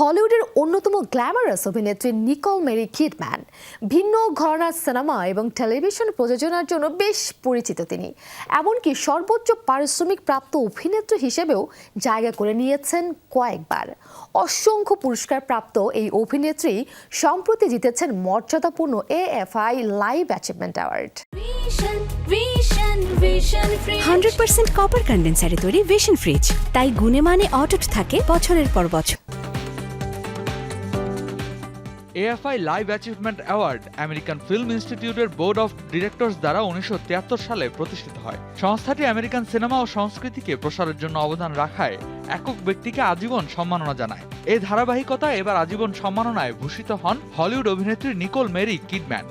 হলিউডের অন্যতম গ্ল্যামারাস অভিনেত্রী নিকল মেরি কিডম্যান। ভিন্ন ঘরানার সিনেমা এবং টেলিভিশন প্রযোজনার জন্য বেশ পরিচিত তিনি। এমনকি সর্বোচ্চ পারিশ্রমিক প্রাপ্ত অভিনেত্রী হিসেবেও জায়গা করে নিয়েছেন কয়েকবার। অসংখ্য পুরস্কার প্রাপ্ত এই অভিনেত্রী সম্প্রতি জিতেছেন মর্যাদাপূর্ণ AFI life achievement award hundred percent copper কন্ডেন্সারে তৈরি ভিশন ফ্রিজ তাই গুণে মানে অটুট থাকে বছরের পর বছর। AFI life achievement award American film ইনস্টিটিউটের বোর্ড অফ ডিরেক্টরস দ্বারা উনিশশো তিয়াত্তর সালে প্রতিষ্ঠিত হয়। সংস্থাটি আমেরিকান সিনেমা ও সংস্কৃতিকে প্রসারের জন্য অবদান রাখায়। একক ব্যক্তিকে আজীবন সম্মাননা জানায়। এই ধারাবাহিকতা এবার আজীবন সম্মাননায় ভূষিত হন হলিউড অভিনেত্রী নিকোল মেরি কিডম্যান।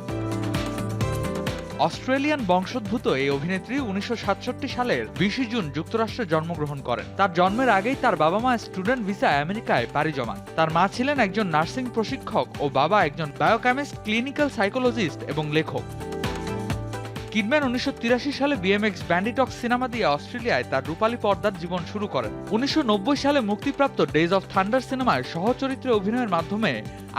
অস্ট্রেলিয়ান বংশোদ্ভূত এই অভিনেত্রী উনিশশো সাতষট্টি সালের বিশে জুন যুক্তরাষ্ট্রে জন্মগ্রহণ করেন। তার জন্মের আগেই তার বাবা মা স্টুডেন্ট ভিসা আমেরিকায় পাড়ি জমান। তার মা ছিলেন একজন নার্সিং প্রশিক্ষক ও বাবা একজন বায়োকেমিস্ট, ক্লিনিক্যাল সাইকোলজিস্ট এবং লেখক। কিডম্যান উনিশশো সালে বিএমএক্স ব্যান্ডিটক সিনেমা দিয়ে অস্ট্রেলিয়ায় তার রূপালী পর্দার জীবন শুরু করেন। উনিশশো নব্বই সালে মুক্তিপ্রাপ্ত ডেজ অফ থান্ডার সিনেমায় সহচরিত্রে অভিনয়ের মাধ্যমে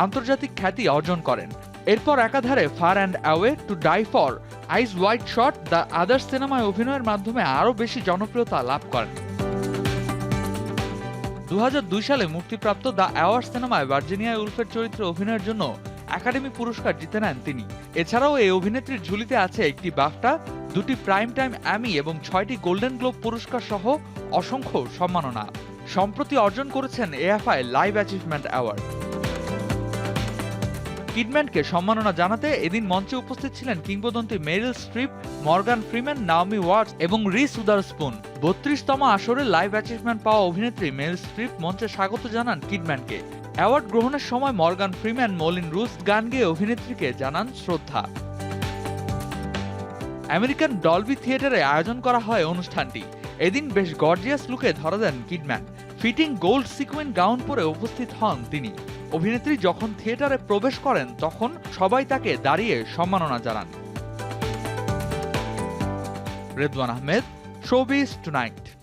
আন্তর্জাতিক খ্যাতি অর্জন করেন। এরপর একাধারে far and away to die for eyes wide shut the other সিনেমায় অভিনয়ের মাধ্যমে আরও বেশি জনপ্রিয়তা লাভ করেন। দু হাজার দুই সালে মুক্তিপ্রাপ্ত দ্য অ্যাওয়ার্ড সিনেমায় ভার্জিনিয়া উলফের চরিত্রে অভিনয়ের জন্য একাডেমি পুরস্কার জিতে নেন তিনি। এছাড়াও এই অভিনেত্রীর ঝুলিতে আছে একটি বাফটা, দুটি প্রাইম টাইম অ্যামি এবং ছয়টি গোল্ডেন গ্লোব পুরস্কার সহ অসংখ্য সম্মাননা। সম্প্রতি অর্জন করেছেন এএফআই লাইভ অ্যাচিভমেন্ট অ্যাওয়ার্ড কিডম্যানকে সম্মাননা জানাতে এদিন মঞ্চে উপস্থিত ছিলেন কিংবদন্তি Meryl Streep, Morgan Freeman, Naomi Watts এবং রিস উদারস্পুন। বত্রিশতম আসরে লাইভ অ্যাচিভমেন্ট পাওয়া অভিনেত্রী মেরিল স্ট্রিপ মঞ্চে স্বাগত জানান কিডম্যানকে। অ্যাওয়ার্ড গ্রহণের সময় মর্গান ফ্রিম্যান মলিন রুস গান গেয়ে অভিনেত্রীকে জানান শ্রদ্ধা। আমেরিকান ডলবি থিয়েটারে আয়োজন করা হয় অনুষ্ঠানটি। এদিন বেশ গর্জিয়াস লুকে ধরা দেন Kidman. Fitting gold sequin gown পরে উপস্থিত হন তিনি। অভিনেত্রী যখন থিয়েটারে প্রবেশ করেন, তখন সবাই তাকে দাঁড়িয়ে সম্মাননা জানান। Redwan Ahmed showbiz tonight.